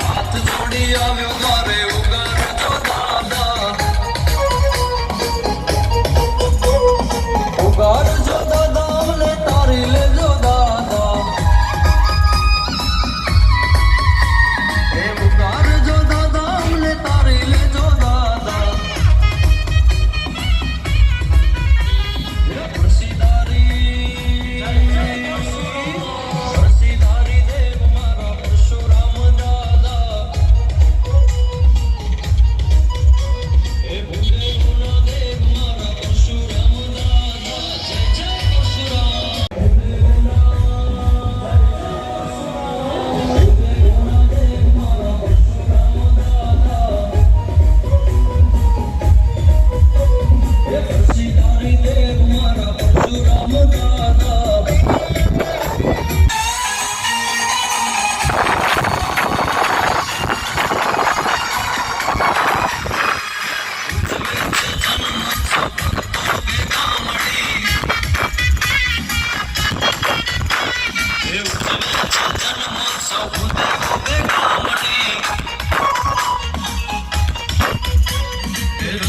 હાથ જોડી આવ્યો તારે so